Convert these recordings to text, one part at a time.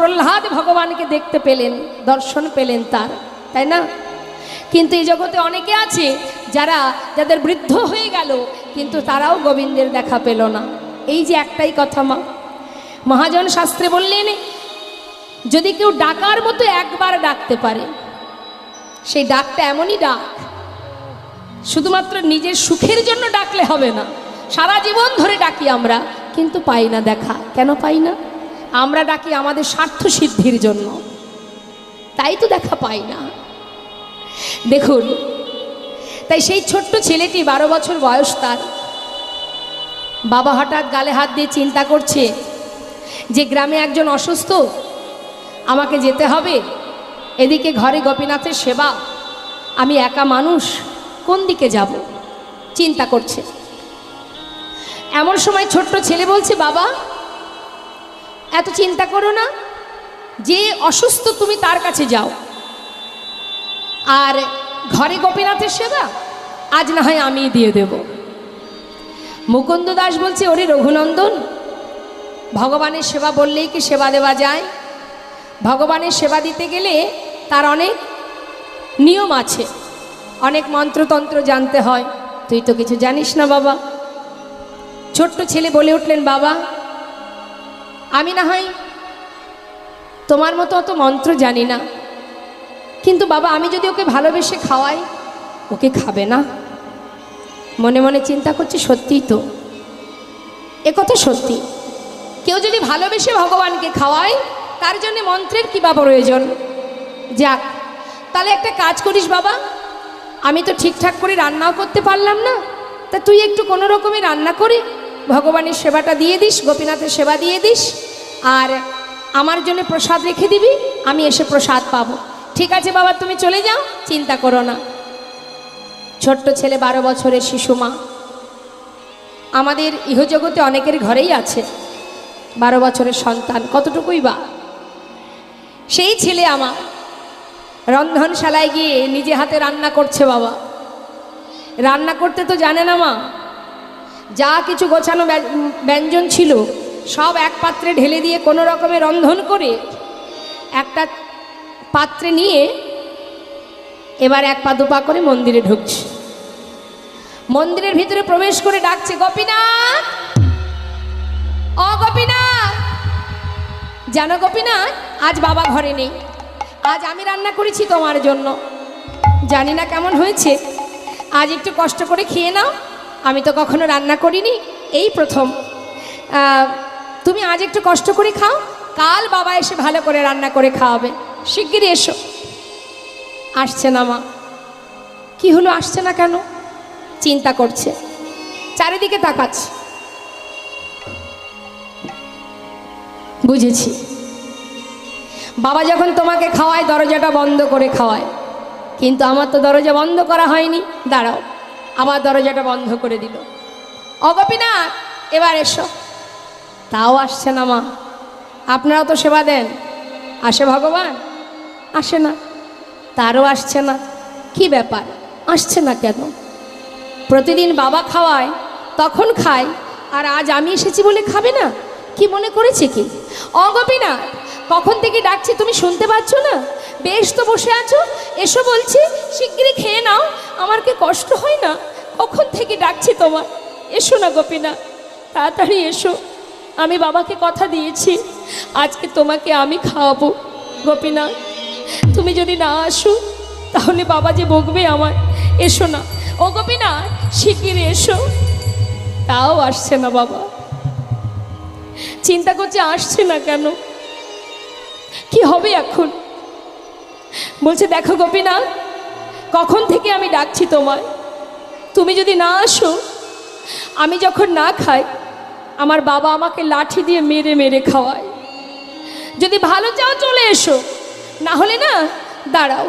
প্রহ্লাদ ভগবানকে দেখতে পেলেন, দর্শন পেলেন তার, তাই না? কিন্তু এই জগতে অনেকে আছে যারা, যাদের বৃদ্ধ হয়ে গেল, কিন্তু তারাও গোবিন্দের দেখা পেল না। এই যে একটাই কথা মা। মহাজন শাস্ত্রে বললেন, যদি কেউ ডাকার মতো একবার ডাকতে পারে, সেই ডাকটা এমনই ডাক, শুধুমাত্র নিজের সুখের জন্য ডাকলে হবে না। সারা জীবন ধরে ডাকি আমরা, কিন্তু পাই না দেখা। কেন পাই না? আমরা ডাকি আমাদের স্বার্থ সিদ্ধির জন্য। তাই তো দেখা পাই না। দেখুন, তাই সেই ছোট্ট ছেলেটি বারো বছর বয়স তার। বাবা হঠাৎ গালে হাত দিয়ে চিন্তা করছে যে গ্রামে একজন অসুস্থ, আমাকে যেতে হবে। এদিকে ঘরে গোপীনাথের সেবা। আমি একা মানুষ, কোন দিকে যাব? চিন্তা করছে। এমন সময় ছোট্ট ছেলে বলছে, বাবা এত চিন্তা করো না, যে অসুস্থ তুমি তার কাছে যাও। আর ঘরে গোপীনাথের সেবা, আজ না হয় আমি দিয়ে দেব। মুকুন্দ দাস বলছে, ওরে রঘুনন্দন, ভগবানের সেবা বললেই কি সেবা দেওয়া যায়? ভগবানের সেবা দিতে গেলে তার অনেক নিয়ম আছে, অনেক মন্ত্রতন্ত্র জানতে হয়। তুই তো কিছু জানিস না বাবা। ছোট্ট ছেলে বলে উঠলেন, বাবা আমি না হয় তোমার মতো অত মন্ত্র জানি না। কিন্তু বাবা, আমি যদি ওকে ভালোবেসে খাওয়াই, ওকে খাবে না। মনে মনে চিন্তা করছি সত্যিই তো। এ কথা সত্যি। কেউ যদি ভালোবেসে ভগবানকে খাওয়ায়, তার জন্য মন্ত্রের কী বা প্রয়োজন? যাক, তাহলে একটা কাজ করিস বাবা। আমি তো ঠিকঠাক করে রান্নাও করতে পারলাম না। তা তুই একটু কোনো রকমে রান্না করে ভগবানের সেবাটা দিয়ে দিস, গোপীনাথের সেবা দিয়ে দিস, আর আমার জন্য প্রসাদ রেখে দিবি, আমি এসে প্রসাদ পাবো। ঠিক আছে বাবা, তুমি চলে যাও, চিন্তা করো না। ছোট্ট ছেলে, বারো বছরের শিশু মা। আমাদের ইহজগতে অনেকের ঘরেই আছে বারো বছরের সন্তান, কতটুকুই বা? সেই ছেলে আমার, রন্ধনশালায় গিয়ে নিজে হাতে রান্না করছে বাবা। রান্না করতে তো জানে না মা যা কিছু গোছানো ব্যা- ব্যঞ্জন ছিল, সব এক পাত্রে ঢেলে দিয়ে কোনো রকমে রন্ধন করে একটা পাত্রে নিয়ে এবার এক পা দুপা করে মন্দিরে ঢুকছে। মন্দিরের ভিতরে প্রবেশ করে ডাকছে, গোপীনাথ! অ, গোপীনাথ! জানো গোপীনাথ, আজ বাবা ঘরে নেই। আজ আমি রান্না করেছি তোমার জন্য। জানি না কেমন হয়েছে। আজ একটু কষ্ট করে খেয়ে নাও। আমি তো কখনো রান্না করিনি, এই প্রথম। তুমি আজ একটু কষ্ট করে খাও, কাল বাবা এসে ভালো করে রান্না করে খাওয়াবে। শিগগিরই এসো। আসছে না মা। কি হলো, আসছে না কেন? চিন্তা করছে। চারিদিকে তাকাচ্ছে। বুঝেছি। বাবা যখন তোমাকে খাওয়ায়, দরজাটা বন্ধ করে খাওয়ায়। কিন্তু আমার তো দরজা বন্ধ করা হয়নি। দাঁড়াও। আবার দরজাটা বন্ধ করে দিল। অগপিনাথ এবার এসো। তাও আসছে না, মা। আপনারাও তো সেবা দেন। আসে ভগবান? আসে না। তারও আসছে না। কি ব্যাপার? আসছে না কেন? প্রতিদিন বাবা খাওয়ায়, তখন খায়, আর আজ আমি এসেছি বলে খাবে না? কি মনে করেছে কি? অগপিনা কখন থেকে ডাকছি তুমি শুনতে পাচ্ছ না? বেশ তো বসে আছো? এসো বলছি, শিগগিরই খেয়ে নাও। আমার কি কষ্ট হয় না? কখন থেকে ডাকছি তোমার? এসো না গোপীনা তাড়াতাড়ি এসো। আমি বাবাকে কথা দিয়েছি, আজকে তোমাকে আমি খাওয়াবো গোপীনা তুমি যদি না আসো, তাহলে বাবা যে বকবে আমার এসো না। ও গোপীনা শিগগিরই এসো। তাও আসছে না বাবা। চিন্তা করছে আসছে না কেন? কি হবে এখন? বলছে, দেখো গোপীনাথ, কখন থেকে আমি ডাকছি তোমায়? তুমি যদি না আসো, আমি যখন না খাই, আমার বাবা আমাকে লাঠি দিয়ে মেরে মেরে খাওয়ায়। যদি ভালো চাও চলে এসো, না হলে না, দাঁড়াও।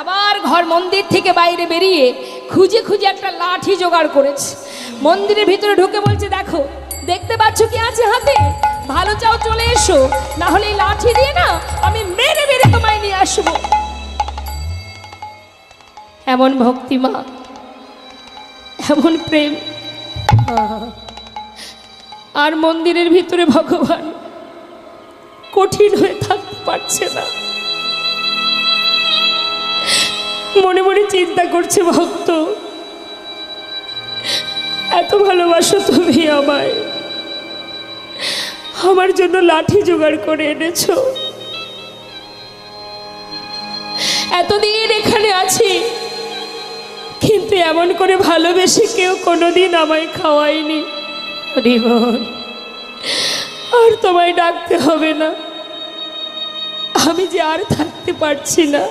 আবার ঘর মন্দির থেকে বাইরে বেরিয়ে খুঁজে খুঁজে একটা লাঠি জোগাড় করেছে। মন্দিরের ভিতরে ঢুকে বলছে, দেখো, দেখতে পাচ্ছ কি আছে হাতে? ভালো চাও চলে এসো, না হলে লাঠি দিয়ে না আমি মেরে মেরে তোমায় নিয়ে আসব। এমন ভক্তিমা এমন প্রেম। আর মন্দিরের ভিতরে ভগবান কঠিন হয়ে থাকতে পারছে না। মনে মনে চিন্তা করছে, ভক্ত, এত ভালোবাসো তুমি আমায়। আমার জন্য লাঠি জোগাড় করে এনেছ। এতদিন এখানে আছি কিন্তু এমন করে ভালোবেসে কেউ কোনোদিন আমায় খাওয়ায়নি। রিবন আর তোমায় ডাকতে হবে না। আমি যে আর থাকতে পারছি না।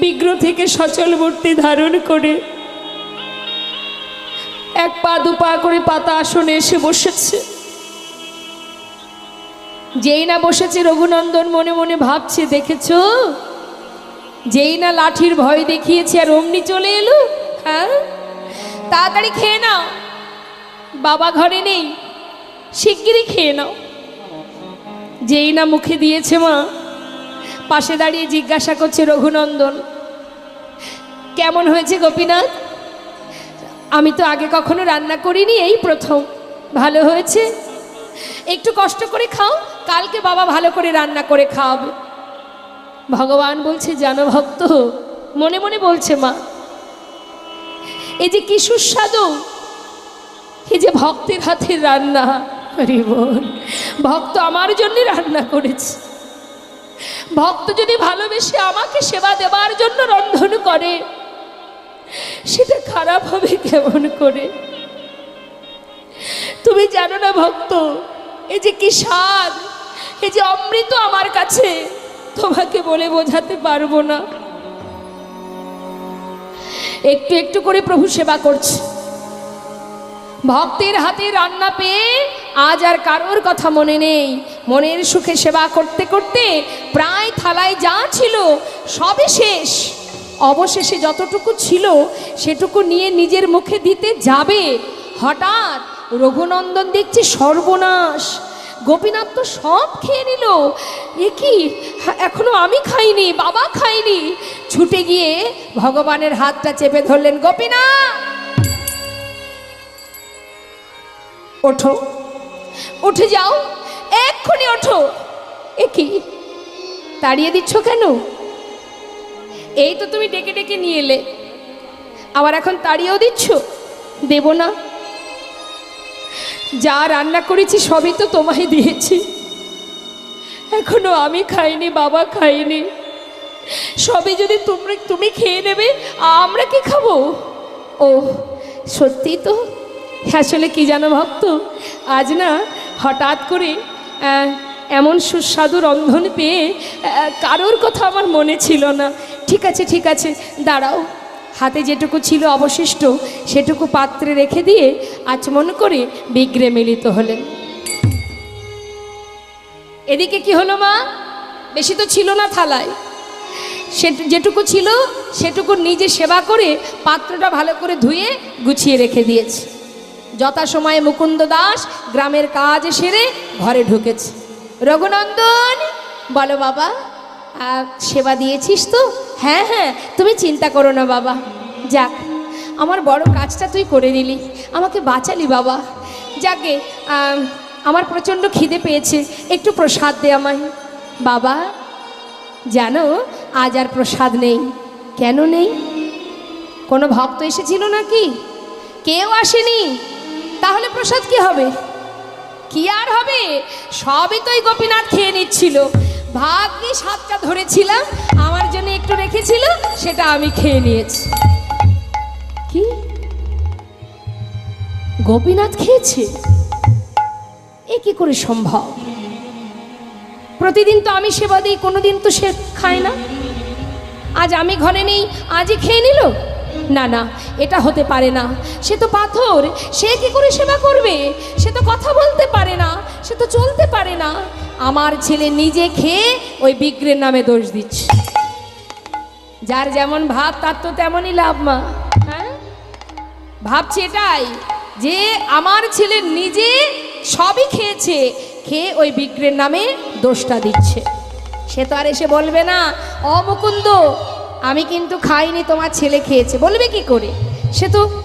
বিগ্রহ থেকে সচল মূর্তি ধারণ করে এক পা দু পা করে পাতা আসনে এসে বসেছে। যেই না বসেছে রঘুনন্দন মনে মনে ভাবছে, দেখেছ? যেই না লাঠির ভয় দেখিয়েছি আর অমনি চলে এলো হ্যাঁ? তাড়াতাড়ি খেয়ে নাও। বাবা ঘরে নেই, শিগগিরই খেয়ে নাও। যেই না মুখে দিয়েছে মা, পাশে দাঁড়িয়ে জিজ্ঞাসা করছে রঘুনন্দন, কেমন হয়েছে গোপীনাথ? আমি তো আগে কখনো রান্না করিনি এই প্রথম। ভালো হয়েছে? একটু কষ্ট করে খাও, কালকে বাবা ভালো করে রান্না করে খাওয়াবে। ভগবান বলছে, জানো ভক্ত, মনে মনে বলছে মা, এই যে কি সুস্বাদু, এই যে ভক্তের হাতের রান্না, আরে বোন, ভক্ত আমার জন্য রান্না করেছে। ভক্ত যদি ভালোবেসে আমাকে সেবা দেবার জন্য রন্ধন করে, সেটা খারাপ হবে কেমন করে? তুমি জানো না ভক্ত, এই যে কি স্বাদ, এই যে অমৃত আমার কাছে তোমাকে বলে বোঝাতে পারব না। একটু একটু করে প্রভু সেবা করছে। ভক্তের হাতে রান্না পেয়ে আজ আর কারোর কথা মনে নেই। মনের সুখে সেবা করতে করতে প্রায় থালায় যা ছিল সবে শেষ। অবশেষে যতটুকু ছিল সেটুকু নিয়ে নিজের মুখে দিতে যাবে। হঠাৎ রঘুনন্দন দেখছে সর্বনাশ। গোপীনাথ তো সব খেয়ে নিল। এ কি? এখনও আমি খাইনি, বাবা খাইনি। ছুটে গিয়ে ভগবানের হাতটা চেপে ধরলেন, গোপীনাথ! ওঠো। উঠে যাও, এক্ষুনি ওঠো। এ কি? তাড়িয়ে দিচ্ছ কেন? এই তো তুমি ডেকে ডেকে নিয়ে এলে। আবার এখন তাড়িয়েও দিচ্ছ? দেব না। যা রান্না করেছি সবই তো তোমায় দিয়েছি। এখনও আমি খাইনি, বাবা খাইনি। সবই যদি তুমি তুমি খেয়ে নেবে, আমরা কি খাব? ও সত্যি তো। আসলে কি জানো ভক্ত, আজ না হঠাৎ করে এমন সুস্বাদু রন্ধন পেয়ে কারোর কথা আমার মনে ছিল না। ঠিক আছে ঠিক আছে, দাঁড়াও। হাতে যেটুকু ছিল অবশিষ্ট, সেটুকু পাত্রে রেখে দিয়ে আচমন করে বিগ্রে মিলিত হলেন। এদিকে কি হলো মা? বেশি তো ছিল না থালায়। সে যেটুকু ছিল, সেটুকু নিজে সেবা করে পাত্রটা ভালো করে ধুয়ে গুছিয়ে রেখে দিয়েছে। যথাসময়ে মুকুন্দ দাস গ্রামের কাজ সেরে ঘরে ঢুকেছে। রঘুনন্দন, বলো বাবা সেবা দিয়েছিস তো? হ্যাঁ হ্যাঁ তুমি চিন্তা করো না বাবা। যাক, আমার বড় কাজটা তুই করে দিলি আমাকে বাঁচালি বাবা। যাকে আমার প্রচণ্ড খিদে পেয়েছে, একটু প্রসাদ দে আমায়। বাবা, জানো, আজ আর প্রসাদ নেই। কেন নেই? কোনো ভক্ত এসেছিল নাকি? কেউ আসেনি? তাহলে প্রসাদ কি হবে? কি আর হবে? সবই তো এই গোপীনাথ খেয়ে নিচ্ছিল। ভাগ্যে সাতটা ধরেছিলাম, আমার জন্য একটু রেখেছিল, সেটা আমি খেয়ে নিয়েছি। গোপীনাথ খেয়েছে? এ কি করে সম্ভব? প্রতিদিন তো আমি সেবা দিই, কোনোদিন তো সে খায় না। আজ আমি ঘরে নেই, আজই খেয়ে নিল? না না, এটা হতে পারে না। সে তো পাথর, সে কি করে সেবা করবে? সে তো কথা বলতে পারে না, সে তো চলতে পারে না। আমার ছেলে নিজে খেয়ে ওই বিগ্রের নামে দোষ দিচ্ছে। যার যেমন ভাব, তার তো তেমনই লাভ, মা। হ্যাঁ? ভাবছি এটাই। যে আমার ছেলে নিজে সবই খেয়েছে, খেয়ে ওই বিগ্রের নামে দোষটা দিচ্ছে। সে তো আর এসে বলবে না অমুকুন্দ আমি কিন্তু খাইনি, তোমার ছেলে খেয়েছে। বলবে কি করে? সে তো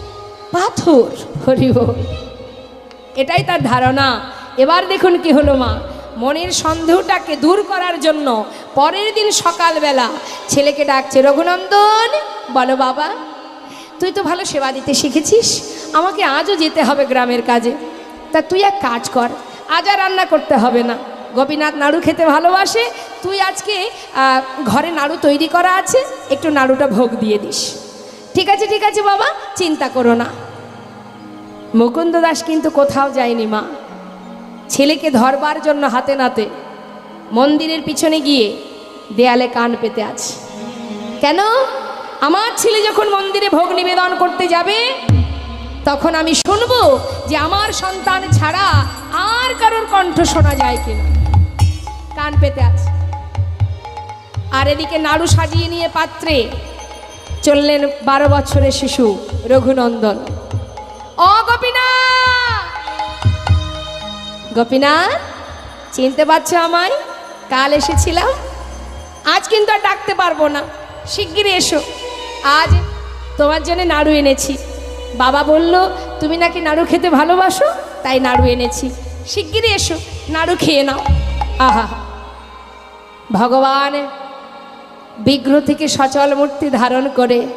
পাথর। হরি বল। এটাই তার ধারণা। এবার দেখুন কি হলো মা। মনের সন্দেহটাকে দূর করার জন্য পরের দিন সকালবেলা ছেলেকে ডাকছে, রঘুনন্দন, বলো বাবা। তুই তো ভালো সেবা দিতে শিখেছিস। আমাকে আজও যেতে হবে গ্রামের কাজে। তা তুই এক কাজ কর আজ আর রান্না করতে হবে না। গোপীনাথ নাড়ু খেতে ভালোবাসে, তুই আজকে ঘরে নাড়ু তৈরি করা আছে, একটু নাড়ুটা ভোগ দিয়ে দিস। ঠিক আছে ঠিক আছে বাবা, চিন্তা করো না। মুকুন্দ দাস কিন্তু কোথাও যায়নি মা। ছেলেকে ধরবার জন্য হাতে নাতে মন্দিরের পিছনে গিয়ে দেয়ালে কান পেতে আছে। কেন? আমার ছেলে যখন মন্দিরে ভোগ নিবেদন করতে যাবে, তখন আমি শুনব যে আমার সন্তান ছাড়া আর কারোর কণ্ঠ শোনা যায় কিনা। কান পেতে আছে। আর এদিকে নাড়ু সাজিয়ে নিয়ে পাত্রে চললেন বারো বছরের শিশু রঘুনন্দন। ও গোপীনাথ! গোপীনাথ, চিনতে পারছ আমায়? কাল এসেছিলাম। আজ কিন্তু আর ডাকতে পারব না। শিগগিরই এসো। আজ তোমার জন্য নাড়ু এনেছি। বাবা বলল, তুমি নাকি নাড়ু খেতে ভালোবাসো? তাই নাড়ু এনেছি। শিগগিরই এসো, নাড়ু খেয়ে নাও। আহা। ভগবান বিগ্রহ থেকে সচল মূর্তি ধারণ করে